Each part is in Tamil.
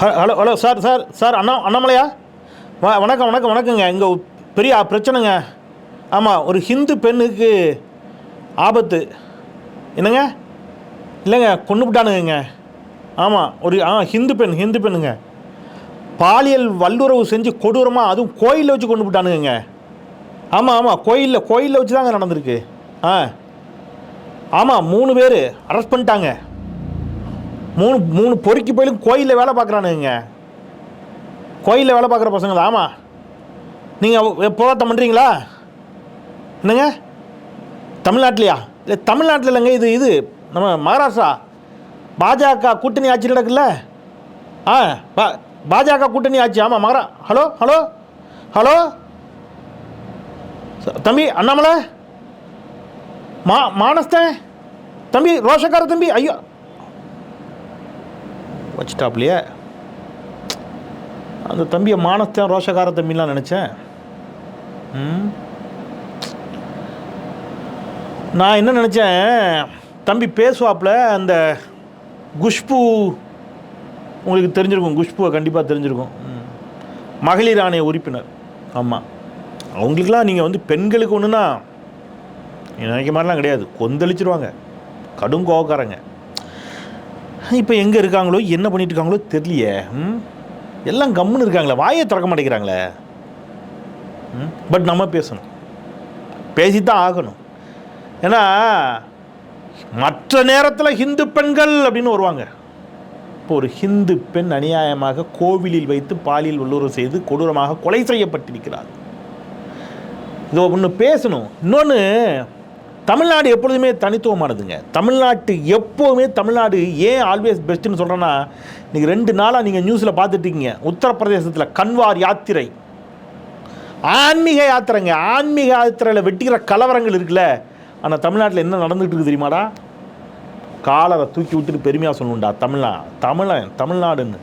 Hello hello sir sir sir அண்ணா அண்ணாமலையா? வ வணக்கம் வணக்கம் வணக்கங்க. இங்கே பெரிய பிரச்சனைங்க. ஆமாம் ஒரு ஹிந்து பெண்ணுக்கு ஆபத்து. என்னங்க? இல்லைங்க கொண்டு விட்டானுங்க ஆமாம் ஒரு ஆ ஹிந்து பெண் ஹிந்து பெண்ணுங்க. பாலியல் வல்லுறவு செஞ்சு கொடூரமாக அதுவும் கோயிலில் வச்சு கொண்டு விட்டானுங்க ஆமாம் ஆமாம் கோயிலில் கோயிலில் வச்சு தாங்க நடந்திருக்கு. ஆ. ஆமாம் மூணு பேர் அரெஸ்ட் பண்ணிட்டாங்க. மூணு மூணு பொறுக்கி போயிலும் கோயிலில் வேலை பார்க்குறானுங்க. கோயிலில் வேலை பார்க்குற பசங்க தான். ஆமாம் நீங்கள் போராட்டம் பண்ணுறீங்களா என்னங்க? தமிழ்நாட்டிலையா? இல்லை தமிழ்நாட்டில் இல்லைங்க இது இது நம்ம மகாராஷ்டிரா. பாஜக கூட்டணி ஆட்சி நடக்குல்ல? ஆ பா பாஜக கூட்டணி ஆட்சி ஆமாம் மகரா ஹலோ ஹலோ ஹலோ. தம்பி அண்ணாமலை? மா மானஸ்தன் தம்பி ரோஷக்கார தம்பி ஐயோ. வச்சுட்டாப்லையே. அந்த தம்பியை மானஸ்தான் ரோஷக்கார தம்பிலாம் நினச்சேன். ம். நான் என்ன நினச்சேன் தம்பி பேசுவாப்புல அந்த குஷ்பு உங்களுக்கு தெரிஞ்சிருக்கும் குஷ்புவை கண்டிப்பாக தெரிஞ்சிருக்கும். ம். மகளிர் ஆணைய உறுப்பினர். ஆமாம் அவங்களுக்கெல்லாம் நீங்கள் வந்து பெண்களுக்கு ஒன்றுனா நினைக்க மாதிரிலாம் கிடையாது. கொந்தளிச்சிருவாங்க. கடும் கோவக்காரங்க. இப்போ எங்கே இருக்காங்களோ என்ன பண்ணிட்டு இருக்காங்களோ தெரியலையே. ம்? எல்லாம் கம்முன்னு இருக்காங்களே வாயை திறக்க மாட்டேங்கிறாங்களே. ம்? பட் நம்ம பேசணும். பேசித்தான் ஆகணும். ஏன்னா மற்ற நேரத்தில் ஹிந்து பெண்கள் அப்படின்னு வருவாங்க. இப்போ ஒரு ஹிந்து பெண் அநியாயமாக கோவிலில் வைத்து பாலியல் வல்லுறவு செய்து கொடூரமாக கொலை செய்யப்பட்டிருக்கிறார். இதோ ஒன்று பேசணும். இன்னொன்று தமிழ்நாடு எப்பொழுதுமே தனித்துவமானதுங்க. தமிழ்நாட்டு எப்போவுமே தமிழ்நாடு ஏன் ஆல்வேஸ் பெஸ்ட்டுன்னு சொல்கிறேன்னா இன்றைக்கி ரெண்டு நாளாக நீங்கள் நியூஸில் பார்த்துட்டீங்க. உத்தரப்பிரதேசத்தில் கன்வார் யாத்திரை. ஆன்மீக யாத்திரைங்க. ஆன்மீக யாத்திரையில் வெட்டிக்கிற கலவரங்கள் இருக்குல்ல ஆனால் தமிழ்நாட்டில் என்ன நடந்துகிட்டு இருக்குது தெரியுமாடா? காலரை தூக்கி விட்டுட்டு பெருமையாக சொல்லணும்டா தமிழ்நா தமிழன் தமிழ்நாடுன்னு.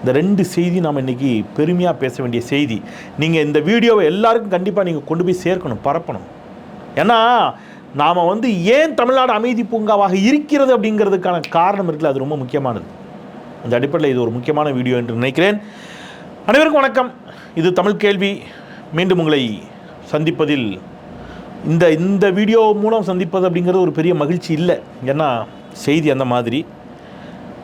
இந்த ரெண்டு செய்தி நாம் இன்றைக்கி பெருமையாக பேச வேண்டிய செய்தி. நீங்கள் இந்த வீடியோவை எல்லாருக்கும் கண்டிப்பாக நீங்கள் கொண்டு போய் சேர்க்கணும் பரப்பணும். ஏன்னா நாம் வந்து ஏன் தமிழ்நாடு அமைதி பூங்காவாக இருக்கிறது அப்படிங்கிறதுக்கான காரணம் இருக்குல்ல அது ரொம்ப முக்கியமானது. அந்த அடிப்படையில் இது ஒரு முக்கியமான வீடியோ என்று நினைக்கிறேன். அனைவருக்கும் வணக்கம். இது தமிழ் கேள்வி. மீண்டும் உங்களை சந்திப்பதில் இந்த இந்த வீடியோ மூலம் சந்திப்பது அப்படிங்கிறது ஒரு பெரிய மகிழ்ச்சி இல்லை. ஏன்னா செய்தி அந்த மாதிரி.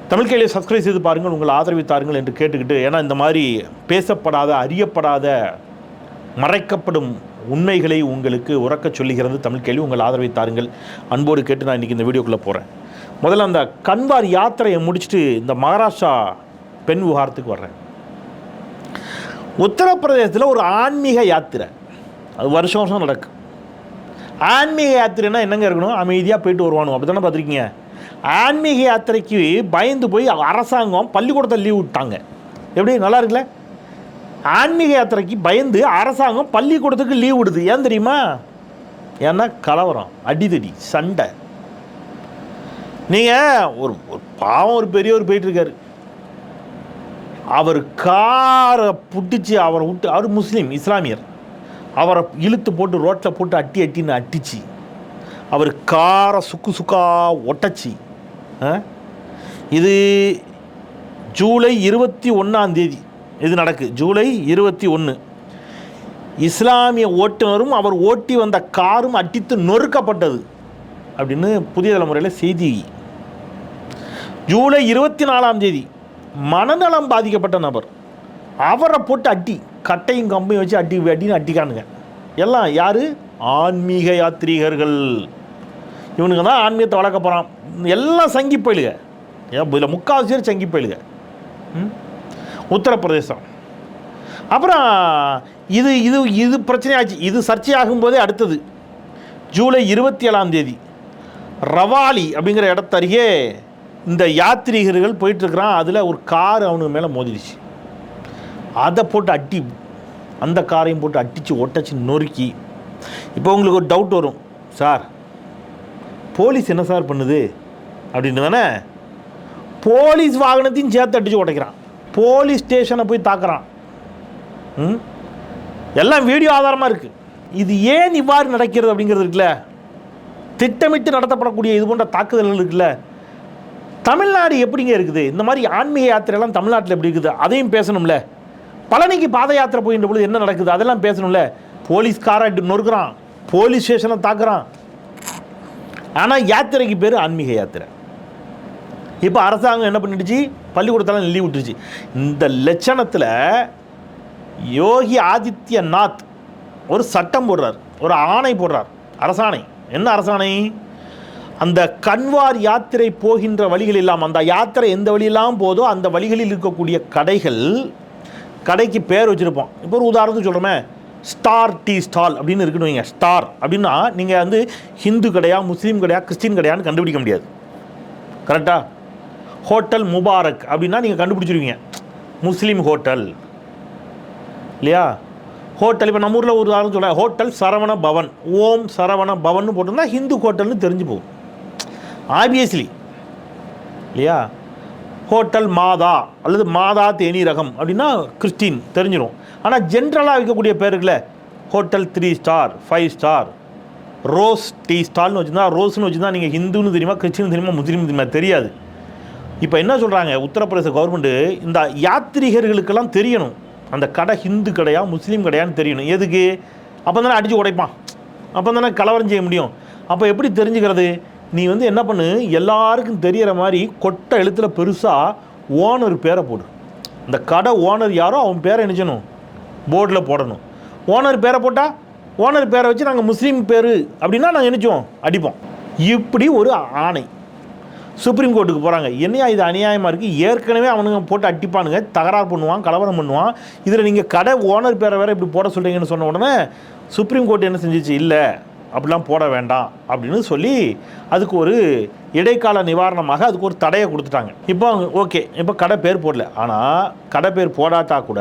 தமிழ் கேள்வியை சப்ஸ்கிரைப் செய்து பாருங்கள் உங்கள் ஆதரவை தாருங்கள் என்று கேட்டுக்கிட்டு ஏன்னா இந்த மாதிரி பேசப்படாத அறியப்படாத மறைக்கப்படும் உண்மைகளை உங்களுக்கு உறக்கச் சொல்லுகிறது. தமிழ் கேள்வி உங்கள் ஆதரவை தாருங்கள். அன்போடு கேட்டு நான் இன்றைக்கி இந்த வீடியோக்குள்ளே போகிறேன் முதல்ல அந்த கன்வார் யாத்திரையை முடிச்சுட்டு இந்த மகாராஷ்டிரா பெண் விவகாரத்துக்கு வர்றேன். உத்தரப்பிரதேசத்தில் ஒரு ஆன்மீக யாத்திரை. அது வருஷம் வருஷம் நடக்கும் ஆன்மீக யாத்திரைனா என்னங்க இருக்கணும்? அமைதியாக போயிட்டு வருவானு. அப்படி தானே பார்த்துருக்கீங்க? ஆன்மீக யாத்திரைக்கு பயந்து போய் அரசாங்கம் பள்ளிக்கூடத்தை லீவ் விட்டாங்க. எப்படி? நல்லா இருக்குல்ல? ஆன்மீக யாத்திரைக்கு பயந்து அரசாங்கம் பள்ளிக்கூடத்துக்கு லீவ் விடுது. ஏன் தெரியுமா? ஏன்னா கலவரம் அடிதடி சண்டை. நீங்கள் ஒரு ஒரு பாவம் ஒரு பெரியவர் போயிட்டுருக்காரு. அவர் காரை புட்டிச்சு அவரை விட்டு அவர் முஸ்லீம் இஸ்லாமியர். அவரை இழுத்து போட்டு ரோட்டில் போட்டு அட்டி அட்டின்னு அட்டிச்சு அவர் காரை சுக்கு சுக்கா ஒட்டச்சி. ஆ? இது ஜூலை இருபத்தி ஒன்றாம் தேதி. இது நடக்கு. ஜூலை இருபத்தி ஒன்று இஸ்லாமிய ஓட்டுநரும் அவர் ஓட்டி வந்த காரும் அட்டித்து நொறுக்கப்பட்டது அப்படின்னு புதிய தலைமுறையில் செய்தி. ஜூலை இருபத்தி நாலாம் தேதி மனநலம் பாதிக்கப்பட்ட நபர். அவரை போட்டு அட்டி கட்டையும் கம்பையும் வச்சு அட்டி அட்டின்னு அட்டிக்கானுங்க. எல்லாம் யார்? ஆன்மீக யாத்ரீகர்கள். இவனுங்க தான் ஆன்மீகத்தை வளர்க்க போகிறான் எல்லாம் சங்கி போயிலுங்க. ஏன் இதில் முக்கால்வாசி பேர் சங்கி போயிடுங்க ம்? உத்தரப்பிரதேசம். அப்புறம் இது இது இது பிரச்சனையாச்சு. இது சர்ச்சையாகும் போதே அடுத்தது. ஜூலை இருபத்தி ஏழாம் தேதி. ரவாலி அப்படிங்கிற இடத்த அருகே இந்த யாத்ரீகர்கள் போயிட்டுருக்கிறான். அதில் ஒரு கார் அவனுக்கு மேலே மோதிடுச்சு. அதை போட்டு அட்டி அந்த காரையும் போட்டு அட்டிச்சு ஒட்டச்சு நொறுக்கி. இப்போ உங்களுக்கு ஒரு டவுட் வரும். சார் போலீஸ் என்ன சார் பண்ணுது? அப்படின்னு தானே போலீஸ் வாகனத்தையும் சேர்த்து அடித்து உடைக்கிறான் போலீஸ் ஸ்டேஷனை போய் தாக்குறான். ம்? எல்லாம் வீடியோ ஆதாரமாக இருக்குது இது ஏன் இவ்வாறு நடக்கிறது அப்படிங்கிறது இருக்குல்ல. திட்டமிட்டு நடத்தப்படக்கூடிய இது போன்ற தாக்குதல்கள் இருக்குல்ல. தமிழ்நாடு எப்படிங்க இருக்குது? இந்த மாதிரி ஆன்மீக யாத்திரையெல்லாம் தமிழ்நாட்டில் எப்படி இருக்குது? அதையும் பேசணும்ல. பழனிக்கு பாத யாத்திரை போகின்ற பொழுது என்ன நடக்குது? அதெல்லாம் பேசணும்ல. போலீஸ்காராக நொறுக்கிறான். போலீஸ் ஸ்டேஷனை தாக்குறான். ஆனால் யாத்திரைக்கு பேர் ஆன்மீக யாத்திரை. இப்போ அரசாங்கம் என்ன பண்ணிடுச்சு? பள்ளிக்கூடத்தெல்லாம் லீவ் விட்டுருச்சு. இந்த லட்சணத்தில் யோகி ஆதித்யநாத் ஒரு சட்டம் போடுறார் ஒரு ஆணை போடுறார் அரசாணை. என்ன அரசாணை? அந்த கன்வார் யாத்திரை போகின்ற வழிகள் இல்லாமல் அந்த யாத்திரை எந்த வழியெல்லாம் போதோ அந்த வழிகளில் இருக்கக்கூடிய கடைகள் கடைக்கு பேர் வச்சுருப்போம். இப்போ ஒரு உதாரணத்துக்கு சொல்கிறோமே ஸ்டார் டீ ஸ்டால் அப்படின்னு இருக்குன்னு வைங்க ஸ்டார். அப்படின்னா நீங்கள் வந்து ஹிந்து கடையா முஸ்லீம் கடையா கிறிஸ்டின் கடையான்னு கண்டுபிடிக்க முடியாது. கரெக்டாக ஹோட்டல் முபாரக் அப்படின்னா நீங்கள் கண்டுபிடிச்சிருவீங்க. முஸ்லீம் ஹோட்டல். இல்லையா? ஹோட்டல் இப்போ நம்ம ஊரில் ஒரு உதாரணம் சொல்ல ஹோட்டல் சரவண பவன். ஓம் சரவண பவன் போட்டிருந்தா ஹிந்து ஹோட்டல்னு தெரிஞ்சு போகும். ஆப்வியஸ்லி இல்லையா? ஹோட்டல் மாதா அல்லது மாதா தேனீரகம் அப்படின்னா கிறிஸ்டின் தெரிஞ்சிடும் ஆனால் ஜென்ரலாக வைக்கக்கூடிய பேருக்குல hotel three star five star rose tea ஸ்டால்னு வச்சுருந்தா ரோஸ்னு வச்சுருந்தா நீங்கள் ஹிந்துன்னு தெரியுமா கிறிஸ்டின் தெரியுமா முஸ்லீம் தெரியுமா தெரியாது. இப்போ என்ன சொல்கிறாங்க உத்தரப்பிரதேச கவர்மெண்ட்டு இந்த யாத்ரீகர்களுக்கெல்லாம் தெரியணும். அந்த கடை ஹிந்து கடையா முஸ்லீம் கடையான்னு தெரியணும். எதுக்கு? அப்போ தானே அடித்து உடைப்பான். அப்போ தானே கலவரம் செய்ய முடியும். அப்போ எப்படி தெரிஞ்சுக்கிறது? நீ வந்து என்ன பண்ணு? எல்லாருக்கும் தெரிகிற மாதிரி கொட்டை எழுத்தில் பெருசாக ஓனர் பேரை போடு. இந்த கடை ஓனர் யாரோ அவன் பேரை நினச்சணும் போர்டில் போடணும். ஓனர் பேரை போட்டால் ஓனர் பேரை வச்சு நாங்கள் முஸ்லீம் பேர் அப்படின்னா நாங்கள் நினச்சோம் அடிப்போம். இப்படி ஒரு ஆணை. சுப்ரீம் கோர்ட்டுக்கு போகிறாங்க என்னையா இது அநியாயமாக இருக்குது ஏற்கனவே அவனுங்க போட்டு அட்டிப்பானுங்க தகராறு பண்ணுவான் கலவரம் பண்ணுவான். இதில் நீங்கள் கடை ஓனர் பேரை வேறு இப்படி போட சொல்கிறீங்கன்னு சொன்ன உடனே சுப்ரீம் கோர்ட் என்ன செஞ்சிச்சு? இல்லை அப்படிலாம் போட வேண்டாம் அப்படின்னு சொல்லி அதுக்கு ஒரு இடைக்கால நிவாரணமாக அதுக்கு ஒரு தடையை கொடுத்துட்டாங்க. இப்போ ஓகே இப்போ கடை பேர் போடல. ஆனால் கடை பேர் போடாட்டா கூட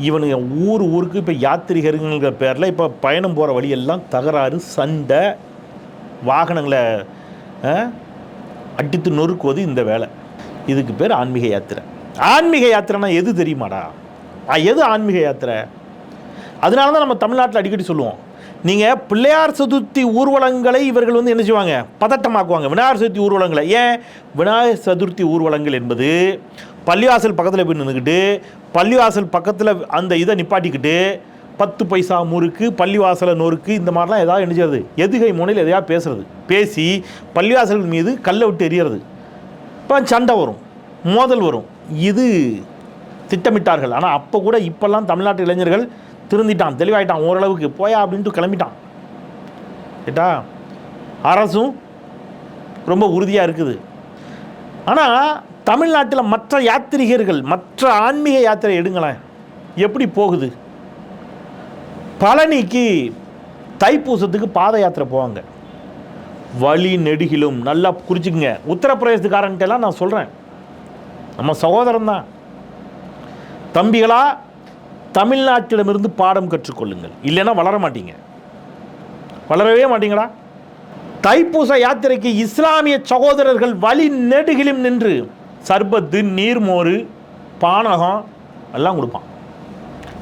இவனுங்க ஊர் ஊருக்கு இப்போ யாத்திரிகருங்கிற பேரில் இப்போ பயணம் போகிற வழியெல்லாம் தகராறு சண்டை வாகனங்களை ஆ, அடித்து நொறுக்குவது இந்த வேலை. இதுக்கு பேர் ஆன்மீக யாத்திரை. ஆன்மீக யாத்திரைனா எது தெரியுமாடா? எது ஆன்மீக யாத்திரை? அதனால தான் நம்ம தமிழ்நாட்டில் அடிக்கடி சொல்லுவோம். நீங்கள் பிள்ளையார் சதுர்த்தி ஊர்வலங்களை இவர்கள் வந்து என்ன செய்வாங்க? பதட்டமாக்குவாங்க. விநாயகர் சதுர்த்தி ஊர்வலங்களை. ஏன்? விநாயகர் சதுர்த்தி ஊர்வலங்கள் என்பது பள்ளிவாசல் பக்கத்தில் போய் நின்றுக்கிட்டு பள்ளிவாசல் பக்கத்தில் அந்த இதை நிப்பாட்டிக்கிட்டு பத்து பைசா முறுக்கு பள்ளிவாசலை நொறுக்கு இந்த மாதிரிலாம் ஏதாவது என்ன எதுகை முனையில் எதையா பேசுறது? பேசி பள்ளிவாசல்கள் மீது கல்லை விட்டு எரியறது. இப்போ சண்டை வரும் மோதல் வரும். இது திட்டமிட்டார்கள். ஆனால் அப்போ கூட இப்போல்லாம் தமிழ்நாட்டு இளைஞர்கள் திருந்திட்டான் தெளிவாயிட்டான் ஓரளவுக்கு போயா அப்படின்ட்டு கிளம்பிட்டான். கேட்டா? அரசும் ரொம்ப உறுதியாக இருக்குது. ஆனால் தமிழ்நாட்டில் மற்ற யாத்திரிகர்கள் மற்ற ஆன்மீக யாத்திரை எடுங்களேன். எப்படி போகுது? பழனிக்கு தைப்பூசத்துக்கு பாத யாத்திரை போவாங்க. வழி நெடுகிலும் நல்லா குறிச்சிக்கங்க. உத்தரப்பிரதேசத்துக்காரன்ட்டெல்லாம் நான் சொல்கிறேன் நம்ம சகோதரன் தான் தம்பிகளா தமிழ்நாட்டிடமிருந்து பாடம் கற்றுக்கொள்ளுங்கள். இல்லைன்னா வளர மாட்டீங்க. வளரவே மாட்டீங்களா? தைப்பூச யாத்திரைக்கு இஸ்லாமிய சகோதரர்கள் வழி நெடுகிலும் நின்று சர்பத்து நீர்மோர் பானகம் எல்லாம் கொடுப்பான்.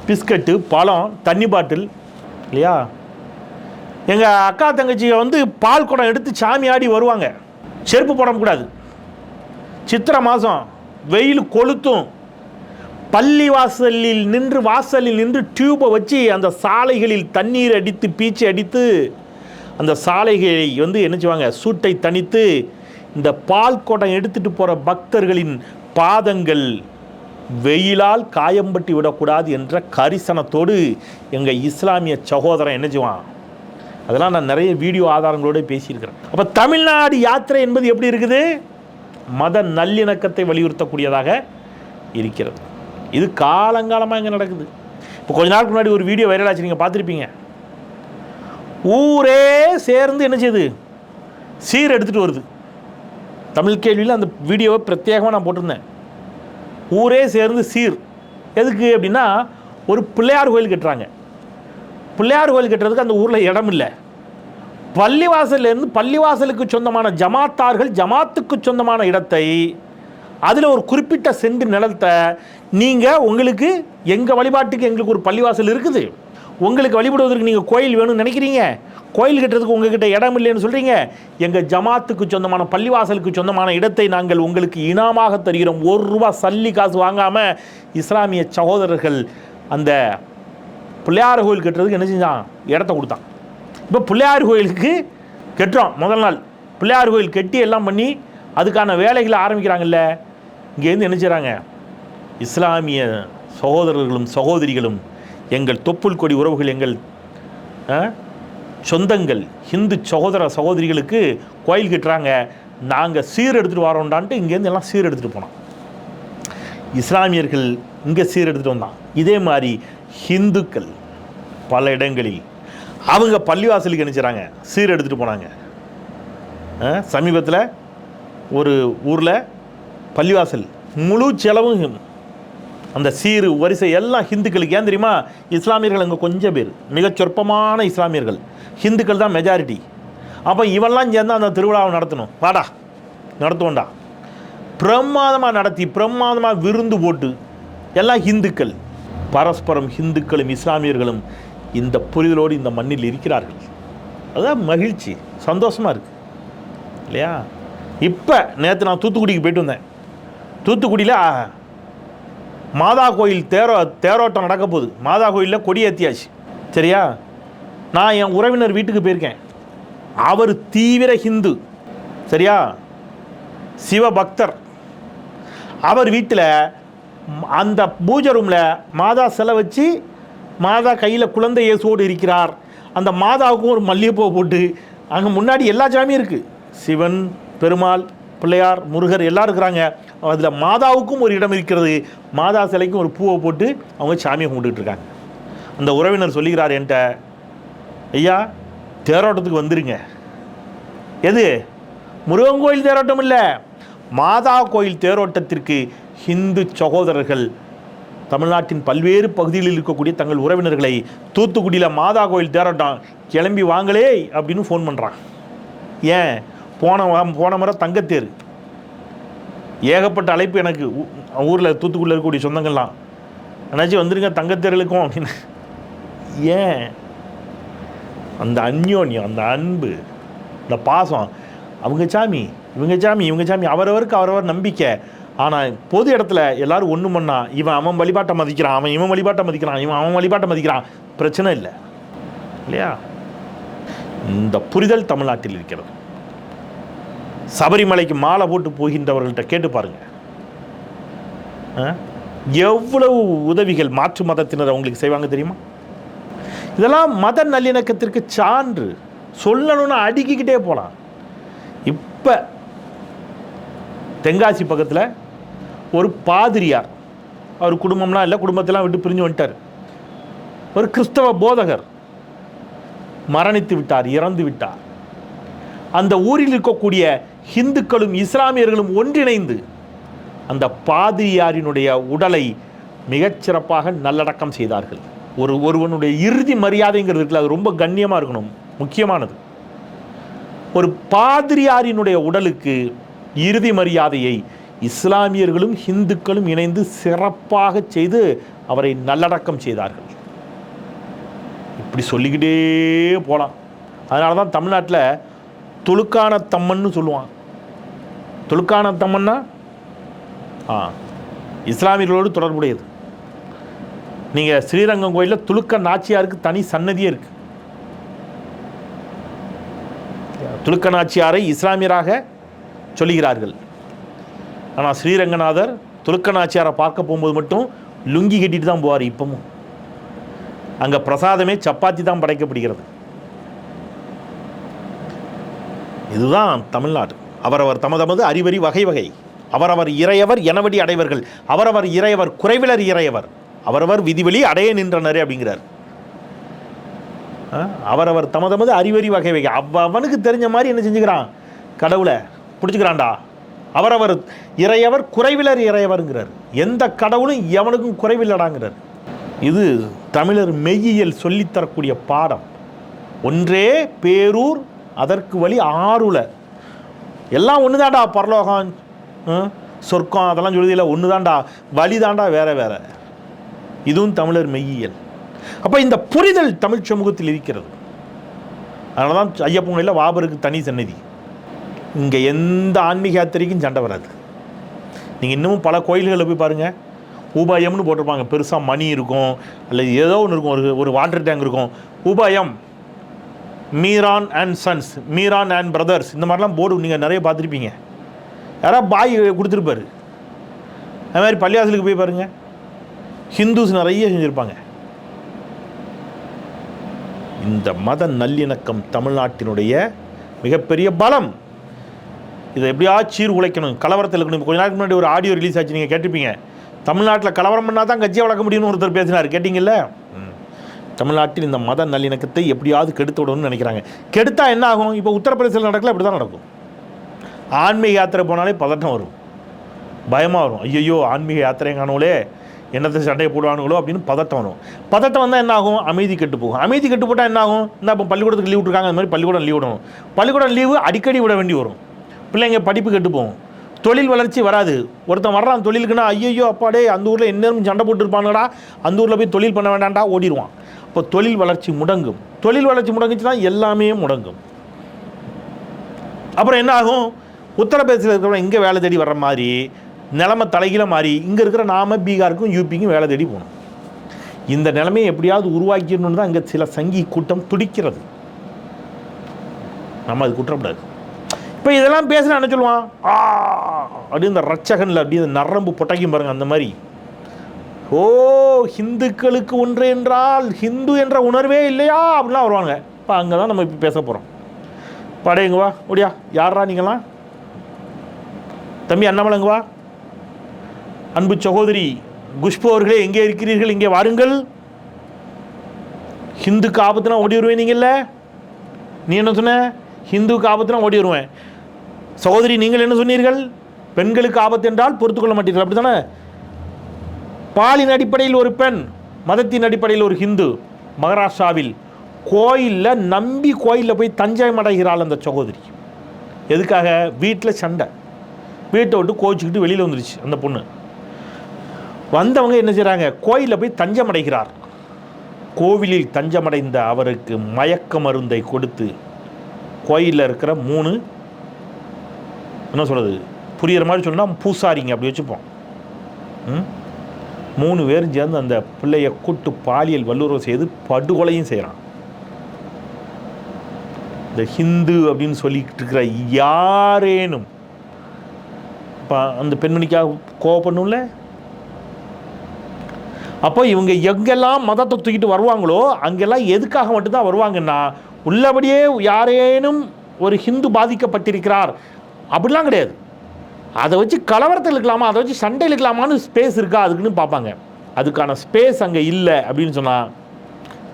பிஸ்கட்டு பழம் தண்ணி பாட்டில் இல்லையா? எங்கள் அக்கா தங்கச்சியை வந்து பால் குடம் எடுத்து சாமி ஆடி வருவாங்க. செருப்பு போடக்கூடாது சித்திரை மாதம் வெயில் கொளுத்தும். பள்ளி வாசலில் நின்று வாசலில் நின்று டியூப்பை வச்சு அந்த சாலைகளில் தண்ணீர் அடித்து பீச்சு அடித்து அந்த சாலைகளை வந்து என்ன செய்வாங்க? சூட்டை தணித்து இந்த பால் குடம் எடுத்துகிட்டு போகிற பக்தர்களின் பாதங்கள் வெயிலால் காயம்பட்டு விடக்கூடாது என்ற கரிசனத்தோடு எங்கள் இஸ்லாமிய சகோதரன் என்ன செய்வான்? அதெல்லாம் நான் நிறைய வீடியோ ஆதாரங்களோட பேசியிருக்கிறேன். அப்போ தமிழ்நாடு யாத்திரை என்பது எப்படி இருக்குது? மத நல்லிணக்கத்தை வலியுறுத்தக்கூடியதாக இருக்கிறது. இது காலங்காலமாக இங்கே நடக்குது. இப்போ கொஞ்ச நாளுக்கு முன்னாடி ஒரு வீடியோ வைரல் ஆச்சு நீங்கள் பார்த்துருப்பீங்க. ஊரே சேர்ந்து என்ன செய்யுது சீர் எடுத்துகிட்டு வருது. தமிழ் கேள்வியில் அந்த வீடியோவை பிரத்யேகமாக நான் போட்டிருந்தேன். ஊரே சேர்ந்து சீர். எதுக்கு அப்படின்னா ஒரு பிள்ளையார் கோயில் கட்டுறாங்க. பிள்ளையார் கோயில் கட்டுறதுக்கு அந்த ஊரில் இடம் இல்லை பள்ளிவாசல்லேருந்து பள்ளிவாசலுக்கு சொந்தமான ஜமாத்தார்கள் ஜமாத்துக்கு சொந்தமான இடத்தை அதில் ஒரு குறிப்பிட்ட செண்டு நிலத்தை நீங்கள் உங்களுக்கு எங்கள் வழிபாட்டுக்கு எங்களுக்கு ஒரு பள்ளிவாசல் இருக்குது. உங்களுக்கு வழிபடுவதற்கு நீங்கள் கோயில் வேணும்னு நினைக்கிறீங்க. கோயில் கட்டுறதுக்கு உங்ககிட்ட இடம் இல்லைன்னு சொல்கிறீங்க எங்கள் ஜமாத்துக்கு சொந்தமான பள்ளிவாசலுக்கு சொந்தமான இடத்தை நாங்கள் உங்களுக்கு இனாமாக தருகிறோம். ஒரு ரூபா சல்லி காசு வாங்காமல் இஸ்லாமிய சகோதரர்கள் அந்த பிள்ளையார் கோயில் கட்டுறதுக்கு என்ன செஞ்சான்? இடத்த கொடுத்தான். இப்போ பிள்ளையார் கோயிலுக்கு கட்டுறோம். முதல் நாள் பிள்ளையார் கோயில் கட்டி எல்லாம் பண்ணி அதுக்கான வேலைகளை ஆரம்பிக்கிறாங்கல்ல. இங்கேருந்து என்ன செய்கிறாங்க இஸ்லாமிய சகோதரர்களும் சகோதரிகளும் எங்கள் தொப்புள் கொடி உறவுகள் எங்கள் ஆ, சொந்தங்கள் ஹிந்து சகோதர சகோதரிகளுக்கு கோயில் கட்டுறாங்க. நாங்கள் சீர் எடுத்துகிட்டு வரோண்டான்ட்டு இங்கேருந்து எல்லாம் சீர் எடுத்துகிட்டு போனோம். இஸ்லாமியர்கள் இங்கே சீர் எடுத்துகிட்டு வந்தான். இதே மாதிரி ஹிந்துக்கள் பல இடங்களில் அவங்க பள்ளிவாசலுக்கு நினச்சிறாங்க சீர் எடுத்துகிட்டு போனாங்க. சமீபத்தில் ஒரு ஊரில் பள்ளிவாசல் முழு செலவும் அந்த சீரு வரிசை எல்லாம் ஹிந்துக்களுக்கு. ஏன் தெரியுமா? இஸ்லாமியர்கள் அங்கே கொஞ்சம் பேர் மிகச் சொற்பமான இஸ்லாமியர்கள். ஹிந்துக்கள் தான் மெஜாரிட்டி அப்போ இவெல்லாம் சேர்ந்து அந்த திருவிழாவை நடத்தணும். வாடா நடத்துவோண்டா பிரமாதமாக நடத்தி பிரமாதமாக விருந்து போட்டு எல்லாம் ஹிந்துக்கள். பரஸ்பரம் ஹிந்துக்களும் இஸ்லாமியர்களும் இந்த புரிதலோடு இந்த மண்ணில் இருக்கிறார்கள். அதுதான் மகிழ்ச்சி சந்தோஷமாக இருக்குது இல்லையா? இப்போ நேற்று நான் தூத்துக்குடிக்கு போயிட்டு வந்தேன். தூத்துக்குடியில் மாதா கோயில் தேரோ தேரோட்டம் நடக்க போகுது. மாதா கோயிலில் கொடி ஏற்றியாச்சு சரியா? நான் என் உறவினர் வீட்டுக்கு போயிருக்கேன். அவர் தீவிர ஹிந்து. சரியா? சிவபக்தர். அவர் வீட்டில் அந்த பூஜை ரூமில் மாதா சிலை வச்சு மாதா கையில் குழந்தை இயேசுவோடு இருக்கிறார். அந்த மாதாவுக்கும் ஒரு மல்லிகைப்பூ போட்டு அங்கே முன்னாடி எல்லா சாமியும் இருக்குது சிவன் பெருமாள் பிள்ளையார் முருகர் எல்லாம் இருக்கிறாங்க. அதில் மாதாவுக்கும் ஒரு இடம் இருக்கிறது. மாதா சிலைக்கும் ஒரு பூவை போட்டு அவங்க சாமியை கும்பிட்டுட்டு இருக்காங்க. அந்த உறவினர் சொல்லுகிறார் என்கிட்ட ஐயா தேரோட்டத்துக்கு வந்துருங்க. எது? முருகன் கோயில் தேரோட்டம் இல்லை? மாதா கோயில் தேரோட்டத்திற்கு ஹிந்து சகோதரர்கள் தமிழ்நாட்டின் பல்வேறு பகுதிகளில் இருக்கக்கூடிய தங்கள் உறவினர்களை தூத்துக்குடியில் மாதா கோயில் தேரோட்டம் கிளம்பி வாங்களே அப்படின்னு ஃபோன் பண்ணுறான் ஏன்? போன போன முறை தங்கத்தேர். ஏகப்பட்ட அழைப்பு எனக்கு ஊரில் தூத்துக்குடியில் இருக்கக்கூடிய சொந்தங்கள்லாம். என்னாச்சும் வந்துருங்க தங்கத்தேர்களுக்கும் அப்படின்னு. ஏன்? அந்த அந்யோன்யம் அந்த அன்பு இந்த பாசம். அவங்க சாமி இவங்க சாமி இவங்க சாமி அவரவருக்கு அவரவர் நம்பிக்கை. ஆனால் பொது இடத்துல எல்லாரும் ஒன்று பண்ணா இவன் அவன் வழிபாட்டை மதிக்கிறான் அவன் இவன் வழிபாட்டை மதிக்கிறான் இவன் அவன் வழிபாட்டை மதிக்கிறான். பிரச்சனை இல்லை. இல்லையா? இந்த புரிதல் தமிழ்நாட்டில் இருக்கிறது. சபரிமலைக்கு மாலை போட்டு போகின்றவர்கள்ட்ட கேட்டு பாருங்கள் ஆ? எவ்வளவு உதவிகள் மாற்று மதத்தினர் அவங்களுக்கு செய்வாங்க தெரியுமா? இதெல்லாம் மத நல்லிணக்கத்திற்கு சான்று சொல்லணும்னு அடுக்கிக்கிட்டே போகலாம் இப்போ தென்காசி பக்கத்தில் ஒரு பாதிரியார் அவர் குடும்பம்லாம் இல்லை குடும்பத்தெல்லாம் விட்டு பிரிஞ்சு வந்துட்டார். ஒரு கிறிஸ்தவ போதகர் மரணித்து விட்டார் இறந்து விட்டார். அந்த ஊரில் இருக்கக்கூடிய ஹிந்துக்களும் இஸ்லாமியர்களும் ஒன்றிணைந்து அந்த பாதிரியாரினுடைய உடலை மிகச்சிறப்பாக நல்லடக்கம் செய்தார்கள். ஒரு ஒருவனுடைய இறுதி மரியாதைங்கிறது இருக்குல்ல அது ரொம்ப கண்ணியமாக இருக்கணும். முக்கியமானது. ஒரு பாதிரியாரினுடைய உடலுக்கு இறுதி மரியாதையை இஸ்லாமியர்களும் ஹிந்துக்களும் இணைந்து சிறப்பாக செய்து அவரை நல்லடக்கம் செய்தார்கள். இப்படி சொல்லிக்கிட்டே போகலாம் அதனால தான் தமிழ்நாட்டில் துலுக்கான தம்மன்னு சொல்லுவான் துலுக்கான தம்மன்னா ஆ இஸ்லாமியர்களோடு தொடர்புடையது. நீங்கள் ஸ்ரீரங்கம் கோயிலில் துளுக்க நாச்சியாருக்கு தனி சன்னதியே இருக்கு. துளுக்க நாச்சியாரை இஸ்லாமியராக சொல்லுகிறார்கள். ஆனால் ஸ்ரீரங்கநாதர் துளுக்க நாச்சியாரை பார்க்க போகும்போது மட்டும் லுங்கி கட்டிட்டு தான் போவார் இப்பவும் அங்கே பிரசாதமே சப்பாத்தி தான் படைக்கப்படுகிறது. இதுதான் தமிழ்நாடு. அவரவர் தமதமது அறிவறி வகை வகை. அவரவர் இறையவர் எனவடி அடைவர்கள். அவரவர் இறையவர் குறைவிலர் இறையவர். அவரவர் விதிவெளி அடைய நின்றனர் அப்படிங்கிறார். ஆ? அவரவர் தம தமது அறிவறி வகை வகை. அவனுக்கு தெரிஞ்ச மாதிரி என்ன செஞ்சுக்கிறான்? கடவுளை பிடிச்சிக்கிறான்டா. அவரவர் இறையவர் குறைவிலர் இறையவருங்கிறார். எந்த கடவுளும் எவனுக்கும் குறைவில்லடாங்கிறார். இது தமிழர் மெய்யியல் சொல்லித்தரக்கூடிய பாடம். ஒன்றே பேரூர் அதற்கு வழி ஆறுல. எல்லாம் ஒன்று தாண்டா பரலோகம் சொர்க்கம் அதெல்லாம் சொல்லுதில்ல ஒன்று தாண்டா வழி தாண்டா வேற வேற. இதுவும் தமிழர் மெய்யியல். அப்போ இந்த புரிதல் தமிழ் சமூகத்தில் இருக்கிறது. அதனால தான் ஐயப்பங்களில் வாபருக்கு தனி சன்னதி இங்கே எந்த ஆன்மீக யாத்திரைக்கும் சண்டை வராது. நீங்கள் இன்னமும் பல கோயில்களில் போய் பாருங்கள் உபாயம்னு போட்டிருப்பாங்க. பெருசாக மணி இருக்கும் அல்லது ஏதோ ஒன்று இருக்கும். ஒரு ஒரு வாட்டர் டேங்க் இருக்கும். உபாயம் Meeran and sons Meeran and brothers இந்த மாதிரிலாம் போர்டு நீங்கள் நிறைய பார்த்துருப்பீங்க. யாராவது பாய் கொடுத்துருப்பாரு. அது மாதிரி பள்ளியாசலுக்கு போய் பாருங்கள் ஹிந்துஸ் நிறைய செஞ்சுருப்பாங்க. இந்த மத நல்லிணக்கம் தமிழ்நாட்டினுடைய மிகப்பெரிய பலம். இதை எப்படியாச்சும் சீர் உழைக்கணும் கலவரத்தில் இருக்கணும். கொஞ்ச நாளுக்கு முன்னாடி ஒரு ஆடியோ ரிலீஸ் ஆச்சு நீங்கள் கேட்டிருப்பீங்க. தமிழ்நாட்டில் கலவரம் பண்ணால் தான் கட்சியை வளர்க்க முடியும்னு ஒருத்தர் பேசினார். கேட்டிங்கல்ல? தமிழ்நாட்டில் இந்த மத நல்லிணக்கத்தை எப்படியாவது கெடுத்து விடணும்னு நினைக்கிறாங்க. கெடுத்தா என்ன ஆகும்? இப்போ உத்தரப்பிரதேசத்தில் நடக்கல இப்படி தான் நடக்கும். ஆன்மீக யாத்திரை போனாலே பதட்டம் வரும். பயமாக வரும். ஐயையோ ஆன்மீக யாத்திரை காணவங்களே என்னத்தை சண்டையை போடுவானுங்களோ அப்படின்னு பதட்டம் வரும். பதட்டம் வந்தால் என்ன ஆகும்? அமைதி கெட்டு போகும். அமைதி கெட்டு போட்டால் என்ன ஆகும்? இந்த இப்போ பள்ளிக்கூடத்துக்கு லீவ் விட்ருக்காங்க அந்த மாதிரி பள்ளிக்கூடம் லீவ் விடணும். பள்ளிக்கூடம் லீவு அடிக்கடி விட வேண்டி வரும். பிள்ளைங்க படிப்பு கெட்டு போகும். தொழில் வளர்ச்சி வராது. ஒருத்தன் வர்றான் தொழிலுக்குன்னா ஐயோ அப்பாடே அந்த ஊரில் என்ன சண்டை போட்டுருப்பானுடா அந்த ஊரில் போய் தொழில் பண்ண வேண்டாம்டா ஓடிடுவான். இப்போ தொழில் வளர்ச்சி முடங்கும். தொழில் வளர்ச்சி முடங்குச்சுன்னா எல்லாமே முடங்கும். அப்புறம் என்ன ஆகும்? உத்தரப்பிரதேசத்தில் இருக்கிறவங்க இங்கே வேலை தேடி வர்ற மாதிரி நிலமை தலைகீழ மாறி இங்கே இருக்கிற நாம பீகாருக்கும் யூபிக்கும் வேலை தேடி போகணும். இந்த நிலைமையை எப்படியாவது உருவாக்கிடணும்னு தான் இங்கே சில சங்கி கூட்டம் துடிக்கிறது. நம்ம அது குற்றப்படாது. இப்போ இதெல்லாம் பேசுனா என்ன சொல்லுவான்? ஆ அப்படி இந்த ரச்சகனில் அப்படி இந்த நரம்பு பொட்டைக்கும் பாருங்க அந்த மாதிரி. ஓ ஹிந்துக்களுக்கு ஒன்று என்றால் ஹிந்து என்ற உணர்வே இல்லையா? அப்படிலாம் வருவாங்க இப்போ அங்கே தான் நம்ம இப்போ பேச போகிறோம் படையுங்க வா? ஒடியா யாரா நீங்களாம் தம்பி அண்ணாமலைங்க வா? அன்பு சகோதரி குஷ்பு அவர்களே எங்கே இருக்கிறீர்கள்? இங்கே வாருங்கள். ஹிந்துக்கு ஆபத்துனா ஓடி வருவேன் நீங்கள்ல நீ என்ன சொன்ன? ஹிந்துக்கு ஆபத்துனா ஓடி வருவேன். சகோதரி நீங்கள் என்ன சொன்னீர்கள்? பெண்களுக்கு ஆபத்து என்றால் பொறுத்துக்கொள்ள மாட்டீர்கள். அப்படி தானே பாலின் அடிப்படையில் ஒரு பெண் மதத்தின் அடிப்படையில் ஒரு ஹிந்து மகாராஷ்டிராவில் கோயிலில் நம்பி கோயிலில் போய் தஞ்சம் அடைகிறாள் அந்த சகோதரி. எதுக்காக? வீட்டில் சண்டை. வீட்டை விட்டு கோச்சிக்கிட்டு வெளியில் வந்துருச்சு அந்த பொண்ணு. வந்தவங்க என்ன செய்கிறாங்க கோயிலில் போய் தஞ்சம் அடைகிறார் கோவிலில் தஞ்சமடைந்த அவருக்கு மயக்க மருந்தை கொடுத்து கோயிலில் இருக்கிற மூணு என்ன சொல்கிறது புரியுற மாதிரி சொன்னால் பூசாரிங்க அப்படி வச்சுப்போம். ம்? மூணு பேரும் சேர்ந்து அந்த பிள்ளையை கூட்டு பாலியல் வல்லுறவு செய்து படுகொலையும் செய்கிறான் இந்த ஹிந்து அப்படின்னு சொல்லிக்கிட்டு இருக்கிற யாரேனும் இப்போ அந்த பெண்மணிக்காக கோவப்படணும்ல? அப்போ இவங்க எங்கெல்லாம் மதத்தை தூக்கிட்டு வருவாங்களோ அங்கெல்லாம் எதுக்காக மட்டும்தான் வருவாங்கன்னா உள்ளபடியே யாரேனும் ஒரு ஹிந்து பாதிக்கப்பட்டிருக்கிறார். அப்படிலாம் கிடையாது. அதை வச்சு கலவரத்தில் இருக்கலாமா? அதை வச்சு சண்டையில் இருக்கலாமான்னு ஸ்பேஸ் இருக்கா? அதுக்குன்னு பார்ப்பாங்க. அதுக்கான ஸ்பேஸ் அங்கே இல்லை அப்படின்னு சொன்னால்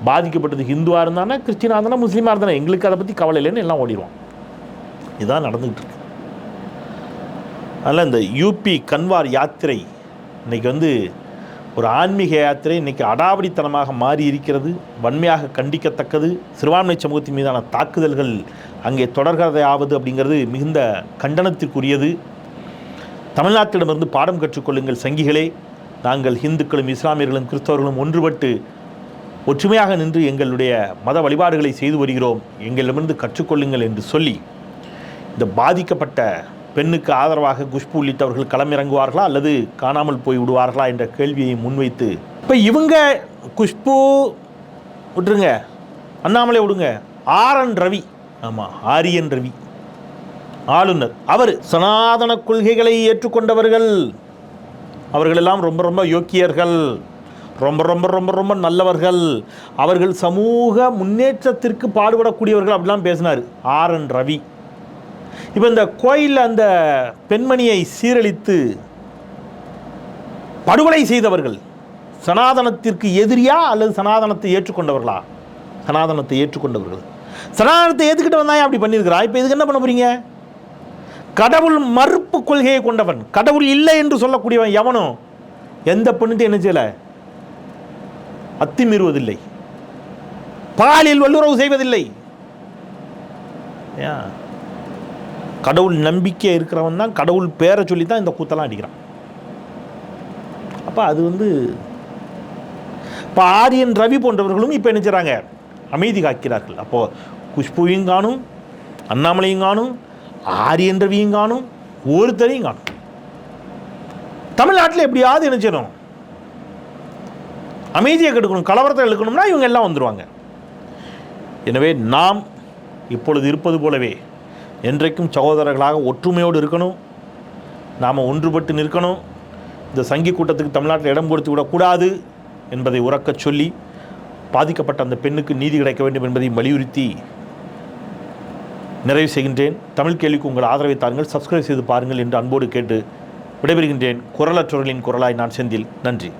பாதிக்கப்பட்டது ஹிந்துவாக இருந்தானா கிறிஸ்டினாக இருந்தானா முஸ்லீமாக இருந்தானா எங்களுக்கு அதை பற்றி கவலை இல்லைன்னு எல்லாம் ஓடிடுவோம். இதுதான் நடந்துகிட்டு இருக்கு. அதனால் இந்த யூபி கன்வார் யாத்திரை இன்றைக்கி வந்து ஒரு ஆன்மீக யாத்திரை இன்றைக்கி அடாவடித்தனமாக மாறி இருக்கிறது வன்மையாக கண்டிக்கத்தக்கது. சிறுபான்மை சமூகத்தின் மீதான தாக்குதல்கள் அங்கே தொடர்கதையாவது அப்படிங்கிறது மிகுந்த கண்டனத்திற்குரியது. தமிழ்நாட்டிடமிருந்து பாடம் கற்றுக்கொள்ளுங்கள் சங்கிகளே. நாங்கள் இந்துக்களும் இஸ்லாமியர்களும் கிறிஸ்தவர்களும் ஒன்றுபட்டு ஒற்றுமையாக நின்று எங்களுடைய மத வழிபாடுகளை செய்து வருகிறோம். எங்களிடமிருந்து கற்றுக்கொள்ளுங்கள் என்று சொல்லி இந்த பாதிக்கப்பட்ட பெண்ணுக்கு ஆதரவாக குஷ்பு உள்ளிட்டவர்கள் களமிறங்குவார்களா அல்லது காணாமல் போய் விடுவார்களா என்ற கேள்வியை முன்வைத்து இப்போ இவங்க குஷ்பு விட்டுருங்க. அண்ணாமலை விடுங்க. R N Ravi. ஆமாம் ஆரியன் ரவி. ஆளுநர். அவர் சனாதன கொள்கைகளை ஏற்றுக்கொண்டவர்கள். அவர்களெல்லாம் ரொம்ப ரொம்ப யோக்கியர்கள். ரொம்ப ரொம்ப ரொம்ப ரொம்ப நல்லவர்கள். அவர்கள் சமூக முன்னேற்றத்திற்கு பாடுபடக்கூடியவர்கள் அப்படிலாம் பேசினார். R N Ravi. இப்போ இந்த கோயிலில் அந்த பெண்மணியை சீரழித்து படுகொலை செய்தவர்கள் சனாதனத்திற்கு எதிரியா அல்லது சனாதனத்தை ஏற்றுக்கொண்டவர்களா? சனாதனத்தை ஏற்றுக்கொண்டவர்கள். சனாதனத்தை ஏற்றுக்கிட்டு வந்தாங்க அப்படி பண்ணியிருக்கிறா? இப்போ இதுக்கு என்ன பண்ண போறீங்க? கடவுள் மறுப்பு கொள்கையை கொண்டவன். கடவுள் இல்லை என்று சொல்லக்கூடியவன் எவனும் எந்த பெண்ணுட்டு என்ன செய்யலை? அத்துமீறுவதில்லை. பாலில் வல்லுறவு செய்வதில்லை. ஏன்? கடவுள் நம்பிக்கை இருக்கிறவன் தான் கடவுள் பேரை சொல்லி தான் இந்த கூத்தெல்லாம் அடிக்கிறான். அப்போ அது வந்து இப்போ ஆரியன் ரவி போன்றவர்களும் இப்போ என்ன செய்றாங்க? அமைதி காக்கிறார்கள். அப்போது குஷ்புவையும் காணும் அண்ணாமலையும் காணும் ஆரியன் ரவியும் காணும் ஒருத்தரையும் காணும். தமிழ்நாட்டில் எப்படியாவது நினைச்சிடும் அமைதியை கெடுக்கணும் கலவரத்தை எடுக்கணும்னா இவங்க எல்லாம் வந்துடுவாங்க எனவே நாம் இப்பொழுது இருப்பது போலவே என்றைக்கும் சகோதரர்களாக ஒற்றுமையோடு இருக்கணும். நாம் ஒன்றுபட்டு நிற்கணும். இந்த சங்கி கூட்டத்துக்கு தமிழ்நாட்டில் இடம் கொடுத்து விடக்கூடாது என்பதை உறக்கச் சொல்லி பாதிக்கப்பட்ட அந்த பெண்ணுக்கு நீதி கிடைக்க வேண்டும் என்பதை வலியுறுத்தி நிறைவு செய்கின்றேன். தமிழ் கேள்விக்கு உங்கள் ஆதரவை தாருங்கள். சப்ஸ்கிரைப் செய்து பாருங்கள் என்று அன்போடு கேட்டு விடைபெறுகின்றேன். குரலற்றவர்களின் குரலாய் நான் செந்தில். நன்றி.